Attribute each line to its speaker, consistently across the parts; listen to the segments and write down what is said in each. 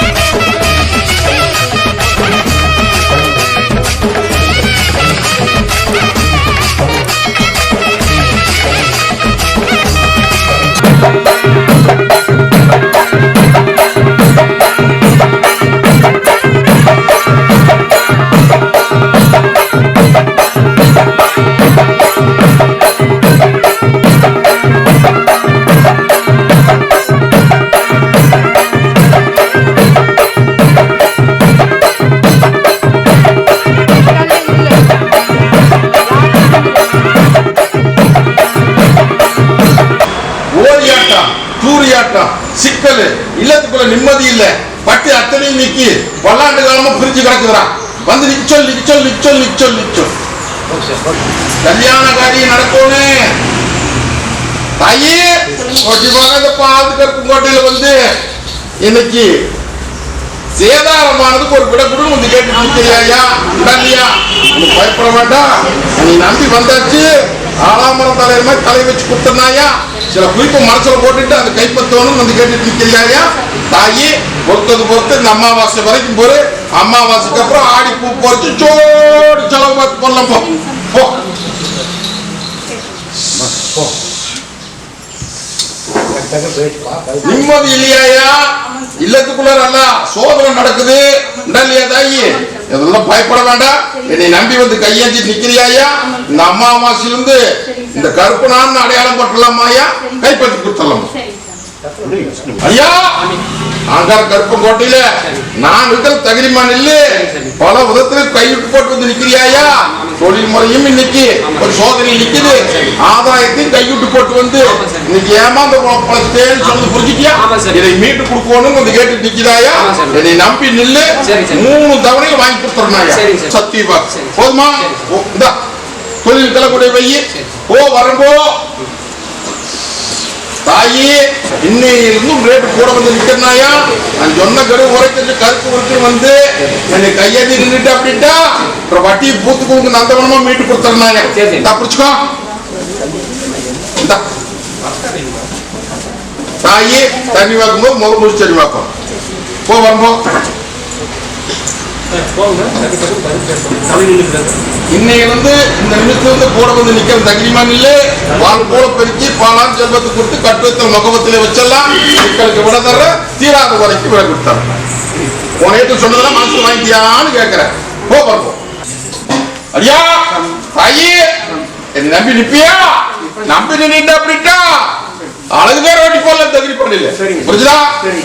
Speaker 1: Thank you. நிக்கி பல்லாண்டு காலமா பிரிஞ்சு கிடக்குறான் வந்து நிக்க சொல் நிக்க சொல் நிக்க சொல் நிக்க சொல் நிக்க சொல் கல்யாண காரியம் நடக்கணும் தாயே கொட்டிப்பாங்க இந்த பாதுகாப்பு கோட்டையில வந்து இன்னைக்கு சேதாரமானதுக்கு ஒரு விட கூட வந்து கேட்டு நிக்கிறியா இல்லையா? பயப்பட வேண்டாம். நீ நம்பி வந்தாச்சு. ஆலாமரம் தலைவருமே தலை வச்சு கொடுத்துருந்தாயா சில குறிப்பு மனசுல போட்டுட்டு அந்த கைப்பற்றணும் வந்து கேட்டுட்டு நிக்கிறியாயா தாயி பொறுத்தது பொறுத்து இந்த அமாவாசை வரைக்கும் போரு. அமாவாசைக்கு அப்புறம் ஆடி பூ பொறிச்சு சோடு செலவு பார்த்து பண்ணலாம் போ. போ. நிம்மதி இல்லையாயா? இல்லத்துக்குள்ள நல்லா சோதனை நடக்குது. இல்லையா தாயி. இதெல்லாம் பயப்பட வேண்டாம். என்னை நம்பி வந்து கையேந்தி நிக்கிறியாயா இந்த அம்மாவாசையிலிருந்து இந்த கருப்பனான்னு அடையாளம் பட்டலாமாயா கைப்பற்றி கொடுத்துடலாமா? ஐயா! ஆங்கார கருப்பங்கோட்டையில நான் இருக்கிற தகுதிமான் இல்ல பல விதத்துல கைவிட்டு போட்டு வந்து நிக்கிறியாயா தொழில் முறையும் இன்னைக்கு ஒரு சோதனை நிக்குது. ஆதாயத்தையும் கைவிட்டு போட்டு வந்து இன்னைக்கு ஏமாந்த பழத்தேன்னு சொல்லி புரிஞ்சுக்கியா. இதை மீட்டு கொடுக்கணும்னு வந்து கேட்டு நிக்கிறாயா. என்னை நம்பி நில்லு. மூணு தவணையும் வாங்கி
Speaker 2: சரி.
Speaker 1: சத்தியமா. போதுமா? இந்தா. தொழில் கிளக்கூடிய வையி. ஓ வரம்போ தாயி இன்னையிலிருந்து ரேட்டு கூட வந்து நிக்கிறனாயா நான் சொன்ன கரு உரைக்கிறது கருத்து உரைச்சு வந்து என்னை கையேந்தி நின்றுட்டு அப்படின்ட்டா அப்புறம் வட்டி பூத்துக்கு உங்க நந்தவனமா மீட்டு பிடிச்சுக்கோ. இந்தா. தாயி தண்ணி வாக்கும்போது முகம் முடிச்சு தண்ணி வாக்கும். போ. இன்னைக்கு வந்து இந்த நிமிஷத்துல இருந்து கூட வந்து நிக்கிற தகிரிமான் இல்ல. பால் போல பெருக்கி பாலான் செல்வத்தை கொடுத்து கட்டுவத்தில் முகவத்திலே வச்செல்லாம் மக்களுக்கு விட தர தீராத வரைக்கும் விட கொடுத்தார். உனையத்து சொன்னதெல்லாம் மனசு வாங்கிட்டியான்னு கேட்கிறேன். போ பார்ப்போம் ஐயா தாயே என்னை நம்பி நிப்பியா? நம்பி நின்னுட்ட அப்படின்ட்டா அழகு பேர் ஓட்டி போல தகுதி பண்ணல. புரிஞ்சுதா.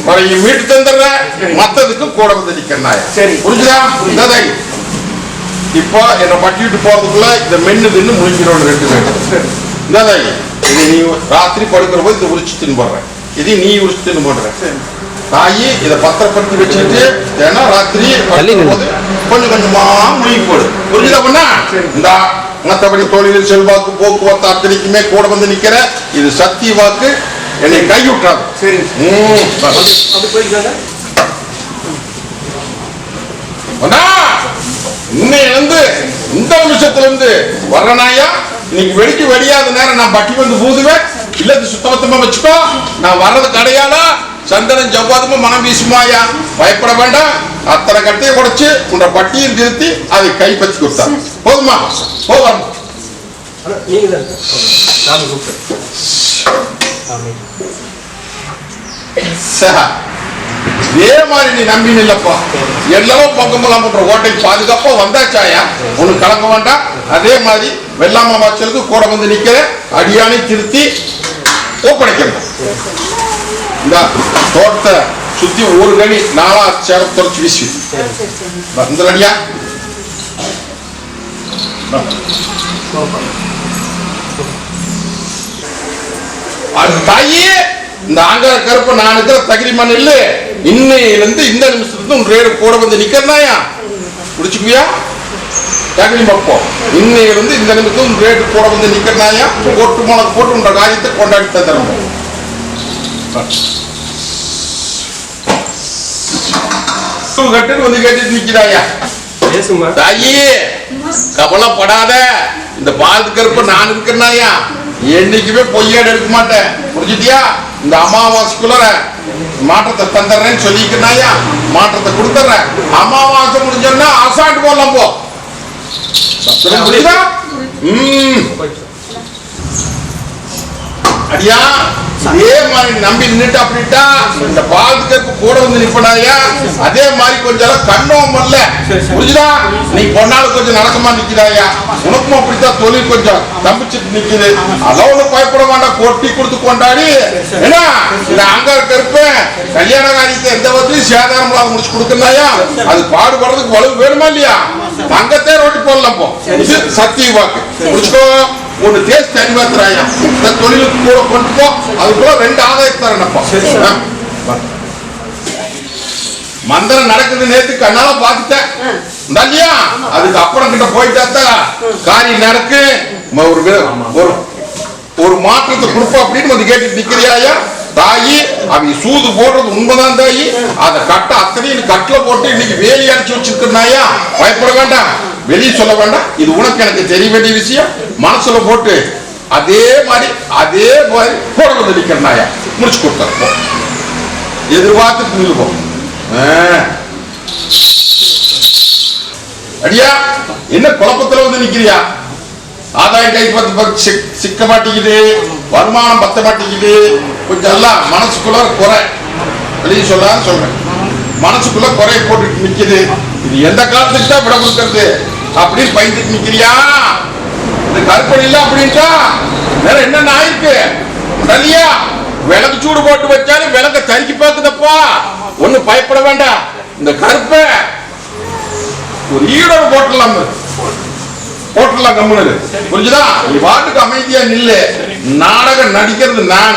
Speaker 1: வரையும் மீட்டு தந்துடுற
Speaker 2: சரிங்க.
Speaker 1: மத்ததுக்கு கூட வந்து நிக்கிறனாய
Speaker 2: சரி.
Speaker 1: புரிஞ்சுதா? தாயி இப்போ என்ன பட்டிட்டு போறதுக்குள்ள இந்த மென்னு தின்னு முடிஞ்சிடும் ரெண்டு பேரும் தாயி இதை நீ ராத்திரி படுக்கிற போது இதை உரிச்சு தின்னு போடுறேன். இதை நீ உரிச்சு தின்னு போடுற தாயி இதை பத்திரப்படுத்தி வச்சுட்டு ஏன்னா ராத்திரி கொஞ்சம் கொஞ்சமா முழுகி போடு. புரிஞ்சுதா பண்ணா? இந்த. மற்றபடி தொழில் செல்வாக்கு போக்குவரத்து அத்தனைக்குமே கூட வந்து நிக்கிற இது சத்திய வாக்கு. என்னை கைவிட்டாது
Speaker 2: சரி.
Speaker 1: ம், பா.
Speaker 2: அது போய்க்காங்க
Speaker 1: அண்ணா, இன்னையில இருந்து இந்த நிமிஷத்துல இருந்து வர்றனாயா இன்னைக்கு வெடிக்கு வெடியாத நேரம் நான் பட்டி வந்து பூதுவேன் இல்லது சுத்தபத்தமா வச்சுக்கோ. நான் வர்றது கடையால சந்தனம் ஜவ்வாதமா மனம் வீசுமாயா பயப்பட வேண்டாம் அத்தனை கட்டையை குடைச்சு உன்ற பட்டியும் திருத்தி அதை கைப்பற்றி கொடுத்தா போதுமா? போ வரணும்
Speaker 2: நீங்க தான் நாம கூப்பிட்டு
Speaker 1: சா. இதே மாதிரி நீ நம்பி நில்லப்பா. எல்லாரும் பக்கமெல்லாம் பண்ற ஓட்டைக்கு பாதுகாப்பா வந்தாச்சாயா? ஒண்ணு கலங்க வேண்டாம். அதே மாதிரி வெள்ளாம வாச்சலுக்கு கூட வந்து நிக்கிற அடியானை திருத்தி ஒப்படைக்கணும் இந்த தோட்டத்தை சுத்தி ஒரு கனி நாலா சேர துறைச்சு வீசி. இந்த அடியா அது தாயே இந்த ஆங்கார கருப்ப நான் இருக்கிற தகிரிமன் இல்ல இன்னையிலிருந்து இந்த நிமிஷத்துக்கு உன் ரேடு கூட வந்து நிக்கிறனாயா புடிச்சுக்குவியா? தகிரி பப்போம். இன்னையிலிருந்து இந்த நிமிஷத்துக்கு உன் ரேடு கூட வந்து நிக்கிறனாயா போட்டு உனக்கு போட்டு உன்ற காரியத்தை கொண்டாடி தந்துடுறோம் கட்டுன்னு வந்து கேட்டுட்டு நிக்கிறாயா
Speaker 2: பேசுமா
Speaker 1: தாயி கவலைப்படாத. இந்த பால் கருப்ப நான் இருக்கிறனாயா என்னைக்குமே பொய்யாடு எடுக்க மாட்டேன். புரிஞ்சுட்டியா இந்த அமாவாசைக்குள்ள மாற்றத்தை தந்துடுறேன்னு சொல்லிக்கிறனாயா மாற்றத்தை கொடுத்துட்றேன். அமாவாசை முடிஞ்சோன்னா அசால்ட் போடலாம் போ. புரியுதா? ம். அடியா இதே மாதிரி நம்பி நின்னுட்டு அப்படின்ட்டா இந்த பாதுகாப்பு கூட வந்து நிப்பனாயா? அதே மாதிரி கொஞ்சம் கண்ணோம் இல்ல புரிஞ்சுதா? நீ பொண்ணாலும் கொஞ்சம் நடக்கமா நிக்கிறாயா? உனக்கும் அப்படித்தான் தொழில் கொஞ்சம் தம்பிச்சிட்டு நிக்குது. அதெல்லாம் ஒண்ணு பயப்பட வேண்டாம். கொட்டி கொடுத்து கொண்டாடி. என்ன இந்த அங்க இருப்பேன் கல்யாண காரியத்தை எந்த விதத்திலையும் சேதாரம் இல்லாத முடிச்சு கொடுக்கறாயா அது பாடுபடுறதுக்கு வலு வேணுமா இல்லையா? தங்கத்தே ரோட்டி போடலாம் போ. சத்திய வாக்கு. முடிச்சுக்கோ. ஒன்னு தேஸ் தனிமாத்திராயா இந்த தொழிலுக்கு கூட கொண்டு போ. அதுக்குள்ள ரெண்டு ஆதாயத்தை தரேனப்பா
Speaker 2: சரி, சார்.
Speaker 1: ஆ. மந்திரம் நடக்குது நேத்து கண்ணால பாத்துட்டேன் இல்லையா அதுக்கு அப்புறம் கிட்ட போயிட்டா காரியம் நடக்கு. ஒரு ஒரு மாற்றத்தை கொடுப்போம் அப்படின்னு வந்து கேட்டுட்டு நிக்கிறியாயா தாயி அவங்க சூது போடுறது உண்மைதான் தாயி. அதை கட்ட அத்தனையும் கட்டில போட்டு இன்னைக்கு வேலி அடிச்சு வச்சிருக்கிறாயா பயப்பட வேண்டாம். வெளியே சொல்ல வேண்டாம். இது உனக்கு எனக்கு தெரிய வேண்டிய விஷயம். மனசுல போட்டு அதே மாதிரி அதே மாதிரி போடுறது வந்து முடிச்சு கொடுத்தோம் எதிர்பார்த்து புரிஞ்சுப்போம் அடியா என்ன குழப்பத்துல வந்து நிக்கிறியா? ஆதாயம் கை பத்து சிக்- சிக்க மாட்டேங்குது வருமானம் பத்த மாட்டேங்குது. கொஞ்சம் எல்லாம் மனசுக்குள்ள குறை. வெளியே சொல்ல சொல்றேன். மனசுக்குள்ள குறைய போட்டு நிக்குது. இது எந்த காலத்துக்கு தான் விட கொடுக்கறது? அப்படின்னு பயந்துட்டு நிக்கிறியா? இந்த கருப்பணி இல்லை அப்படின்ட்டா? வேற என்னென்ன ஆயிருக்கு? இல்லையா விளக்கு சூடு போட்டு வச்சாலும் விளக்க தறிக்கு பார்க்குதப்பா. ஒன்றும் பயப்பட வேண்டாம். இந்த கருப்பை ஒரு ஈடோட போட்டுடலாம். போட்டுடலாம் கம்முனு புரிஞ்சுதா? நீ பாட்டுக்கு அமைதியா நில்லு. நாடகம் நடிக்கிறது நான்.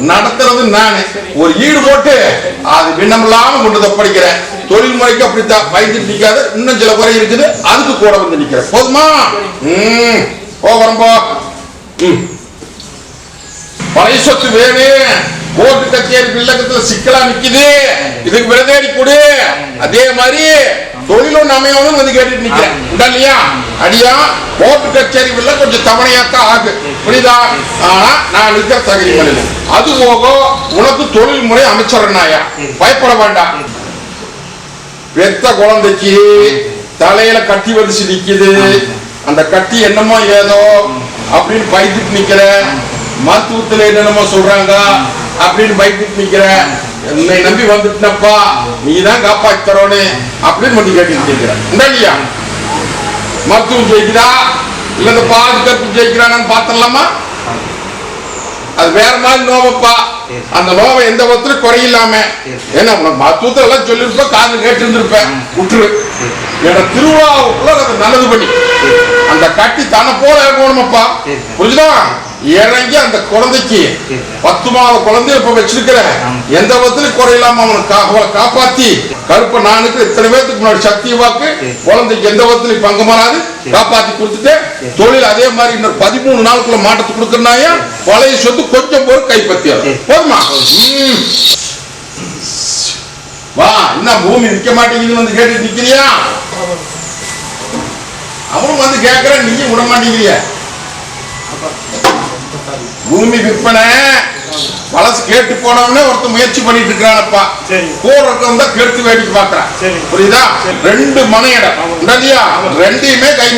Speaker 1: நடத்துறது நான். ஒரு ஈடு போட்டு அது விண்ணமில்லாம கொண்டு தப்படிக்கிறேன் தொழில் முறைக்கு அப்படித்தான். பயந்துட்டு நிக்காத இன்னும் சில குறை இருக்குது. அதுக்கு கூட வந்து நிக்கிறேன். போதுமா? ம். போகிறோம் போ. ம். பழைய சொத்து வேணும் கோர்ட்டு கச்சேரி வில்லகத்துல சிக்கலா நிக்குது. இதுக்கு விரதேடி கொடு. அதே மாதிரி தொழில் ஒண்ணு அமையணும் வந்து கேட்டுட்டு நிக்கிறேன் இல்லையா? அடியா கோர்ட்டு கச்சேரி வில்ல கொஞ்சம் தவணையாத்தான் ஆகு. புரியுதா? ஆனா நான் நிற்க தகுதி பண்ணல அது போக உனக்கு தொழில் முறை அமைச்சரனாயா? பயப்பட வேண்டாம். பெத்த குழந்தைக்கு தலையில கட்டி வலிச்சு நிக்குது. அந்த கட்டி என்னமோ ஏதோ அப்படின்னு பயந்துட்டு நிக்கிற. மருத்துவத்துல என்னென்னமோ சொல்றாங்க. அப்படின்னு பயந்துட்டு நிக்கிற. என்னை நம்பி வந்துட்டப்பா நீ தான் காப்பாத்தி தரோன்னு அப்படின்னு மட்டும் கேட்டுட்டு நிக்கிற. இல்லையா? மருத்துவம் ஜெயிக்கிறா இல்ல இந்த பாதுகாப்பு ஜெயிக்கிறான்னு பார்த்தலாமா அது வேற மாதிரி நோவப்பா. அந்த நோவை எந்த ஒருத்தரும் குறையில்லாம. ஏன்னா உனக்கு மருத்துவத்தை எல்லாம் சொல்லியிருப்ப காது கேட்டு இருந்திருப்பேன் விட்டுரு என்ற திருவிழாவுக்குள்ள அதை நல்லது பண்ணி அந்த கட்டி தன்னை போல இருக்கணுமப்பா புரிஞ்சுதா? இறங்கி அந்த குழந்தைக்கு பத்து மாத குழந்தைய இப்ப வச்சிருக்கிற எந்த விதத்திலும் குறையில்லாம அவனை கா- அவளை காப்பாத்தி கருப்ப நானுக்கு இத்தனை பேருக்கு முன்னாடி சக்தி வாக்கு குழந்தைக்கு எந்த விதத்திலும் பங்கு மாறாது. காப்பாத்தி கொடுத்துட்டு தொழில் அதே மாதிரி இன்னொரு பதிமூணு நாளுக்குள்ள மாட்டத்தை கொடுக்கறனாயா பழைய சொத்து கொஞ்சம் பேர் கைப்பற்றியாது போதுமா. வா என்ன பூமி நிக்க மாட்டேங்குதுன்னு வந்து கேட்டு நிக்கிறியா? அவனும் வந்து கேக்குறான் நீயும் விட மாட்டேங்கிறிய. பூமி விற்பனை பழசு கேட்டு போனவனே ஒருத்தன் முயற்சி பண்ணிட்டு இருக்கிறானப்பா. கூட இருக்கவன் தான் கெடுத்து வேடிக்கை பாக்குறான். புரியுதா? ரெண்டு மனை இடம் இல்லையா ரெண்டையுமே கை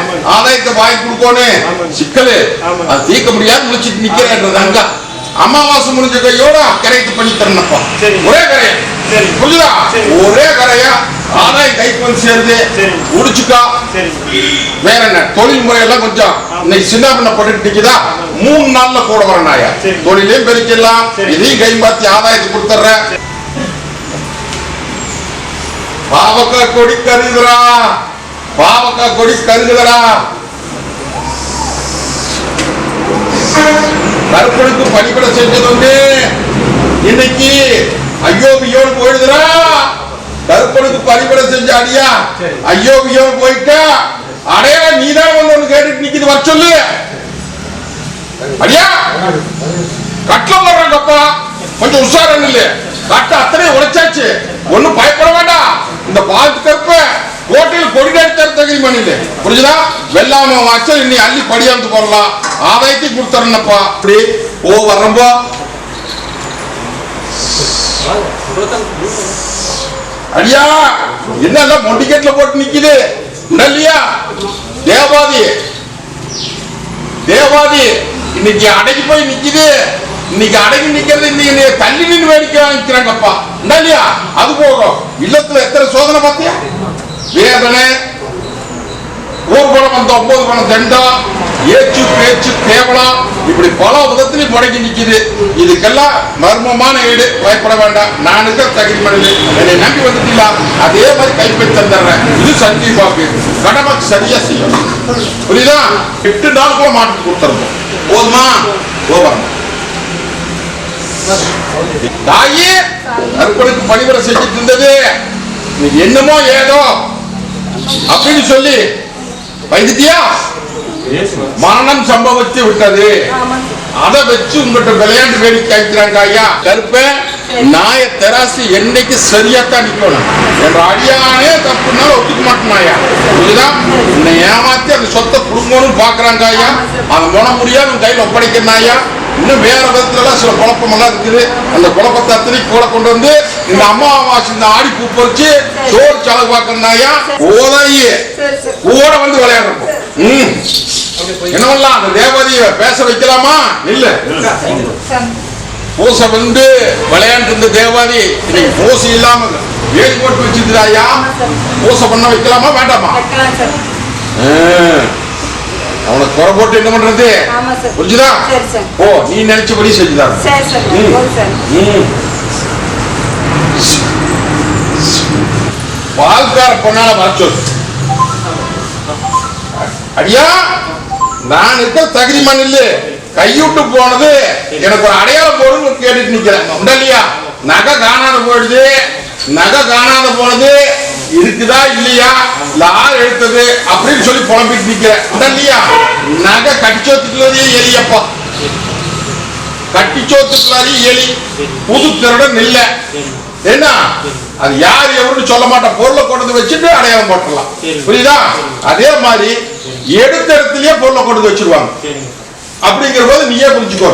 Speaker 2: ஆமாங்க.
Speaker 1: ஆதாயத்தை வாங்கி கொடுக்கோனே.
Speaker 2: ஆமாங்க.
Speaker 1: சிக்கலு. அது தீர்க்க முடியாது முடிச்சிட்டு நிக்கிறேன்றது அங்க அமாவாசை முடிஞ்ச கையோட கரைக்கு பண்ணி தரணும்ப்பா. ஒரே கரையா?
Speaker 2: சரி.
Speaker 1: புரியுதா. ஒரே கரையா? ஆதாயம் கைக்கு வந்து சேருது.
Speaker 2: சரி.
Speaker 1: முடிச்சுக்கா.
Speaker 2: சரி.
Speaker 1: வேற என்ன? தொழில் முறையெல்லாம் கொஞ்சம் இன்னைக்கு சின்ன பண்ண போட்டுட்டு நிக்குதா? மூணு நாள்ல கூட வரனாயா. தொழிலையும் பெருக்கலாம். இதையும் கை மாத்தி ஆதாயத்தை கொடுத்துட்றேன். பாவக்காய் கொடி கருகுதரா பாவக்காய் கொடி கருகுதரா கருப்பனுக்கு பணிபட செஞ்சது உண்டு இன்னைக்கு ஐயோ பியோன்னு போயிடுதுரா கருப்பனுக்கு பணிபட செஞ்ச அடியா?
Speaker 2: சரி.
Speaker 1: ஐயோ பியோன்னு போயிட்டா? அடையா நீதான் வந்து ஒண்ணு கேட்டுட்டு நிக்குது வர சொல்லு. அடியா? கட்டில வர்றாங்கப்பா கொஞ்சம் உஷாரம் இல்ல கட்ட அத்தனை உடைச்சாச்சு. ஒண்ணும் பயப்பட வேண்டாம். இந்த பாத்து கற்ப கோட்டையில் கொடிநாட்டு தகுதி பண்ணிடு புரிஞ்சுதா? வெள்ளாம வச்சா இன்னி அள்ளி படியாந்து போடலாம். ஆதாயத்தை கொடுத்துறேன்னப்பா அப்படி ஓ வர்றப்போ அடியா என்ன மொண்டிக்கெட்ல போட்டு நிக்குது? இல்லையா தேவாதி. தேவாதி இன்னைக்கு அடங்கி போய் நிக்குது. இன்னைக்கு அடங்கி நிக்கிறது இன்னைக்கு நீ தள்ளி நின்று வேடிக்கை வாங்கிக்கிறாங்கப்பா. இல்லையா அது போகும் இல்லத்துல எத்தனை சோதனை பார்த்தியா? வேதனை. ஊர்வலம் வந்த ஒன்பது பணம் தண்டம் ஏச்சு பேச்சு கேவலம் இப்படி பல விதத்திலையும் முடங்கி நிக்குது. இதுக்கெல்லாம் மர்மமான வீடு பயப்பட வேண்டாம். நான் இருக்கிற தகுதி மனிதன் என்னை நம்பி வந்துட்டீங்களா? அதே மாதிரி கைப்பற்றி தந்துடுறேன். இது சஞ்சீவ் பாபு. கடமை சரியா செய்யும். புரியுதா? எட்டு கூட மாட்டுக்கு கொடுத்துருந்தோம் போதுமா? போவாங்க தாயே அற்பனுக்கு பணிவிட செஞ்சுட்டு இருந்தது. என்னமோ ஏதோ அப்படின்னு சொல்லி வைத்தியா மரணம் சம்பவித்து விட்டது. அதை வச்சு உங்ககிட்ட விளையாண்டு வேடிக்கை காய்க்கிறாங்க ஐயா. கருப்ப நாய தெராசு என்னைக்கு சரியா தான் நிக்கணும். என்ற அடியானே தப்புனாலும் ஒத்துக்க மாட்டேனாயா புரியுதா? உன்னை ஏமாத்தி அந்த சொத்தை குடும்பம்னு பாக்குறாங்க ஐயா. அந்த முன முடியாது உன் கையில் ஒப்படைக்கணும் ஐயா. இன்னும் வேற விதத்துல எல்லாம் சில குழப்பமெல்லாம் இருக்குது. அந்த குழப்பத்தை அத்தனை கூட கொண்டு வந்து இந்த அம்மாவாசை இந்த ஆடி பூ பறிச்சு சோறு செலவு பார்க்கணும் ஐயா. ஓதாயி கூட வந்து விளையாடுறோம். ம்.
Speaker 2: என்னவெல்லாம்
Speaker 1: என்ன பண்ணலாம் அந்த தேவதைய பேச வைக்கலாமா? இல்ல பூசை வந்து விளையாண்டு இருந்த தேவாதி இன்னைக்கு பூசை இல்லாம ஏறி போட்டு வச்சிருந்தாயா பூசை பண்ண வைக்கலாமா வேண்டாமா? அவனை குறை போட்டு என்ன பண்றது? புரிஞ்சுதா? ஓ நீ நினைச்சபடி செஞ்சுதான் பால்கார பொண்ணால வர சொல்லு. அடியா? நான் இருக்க தகுதி மண் இல்ல. கைவிட்டு போனது. எனக்கு ஒரு அடையாளம் பொருள் கேட்டுட்டு நிக்கிறேன். உண்டா இல்லையா? நகை காணாத போயிடுது. நகை காணாத போனது. இருக்குதா இல்லையா? இல்ல ஆள் எடுத்தது அப்படின்னு சொல்லி புலம்பிட்டு நிக்கிறேன். உண்டா இல்லையா? நகை கடிச்சோத்துக்குள்ளதே எலியப்பா. கட்டிச்சோத்துக்குள்ளாரி எலி. புது திருடன் இல்ல. என்ன அது யார் எவருன்னு சொல்ல மாட்டேன். பொருளை கொண்டு வந்து வச்சுட்டு அடையாளம்
Speaker 2: போட்டலாம்
Speaker 1: புரியுதா? அதே மாதிரி எடுத்த இடத்துலயே பொருளை கொண்டு வச்சிருவாங்க. அப்படிங்கிற போது நீயே புரிஞ்சுக்கோ.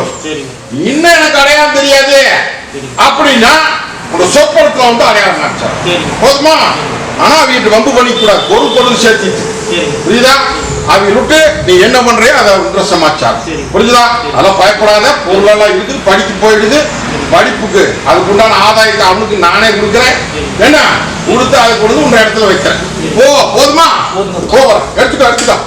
Speaker 1: இன்னும் எனக்கு அடையாளம் தெரியாது. அப்படின்னா உங்க சொப்பனத்துல வந்து அடையாளம்
Speaker 2: சரிங்க.
Speaker 1: போதுமா? ஆனா வீட்டு வம்பு பண்ணிக்க கூடாது பொருள் பொருள்
Speaker 2: சரிங்க.
Speaker 1: புரியுதா? அவங்க விட்டு நீ என்ன பண்றியோ அதை சமாச்சாரம்
Speaker 2: சரி.
Speaker 1: புரியுதா அதெல்லாம் பயப்படாத. பொருளெல்லாம் இருக்குது படிக்க போயிடுது. படிப்புக்கு அதுக்கு உண்டான ஆதாயத்தை அவனுக்கு நானே கொடுக்குறேன். என்ன? கொடுத்து அதை கொடுத்து உன்ற இடத்துல வைக்கிறேன். போ போதுமா?
Speaker 2: போதும்.
Speaker 1: போ எடுத்துக்கோ எடுத்துக்கோ.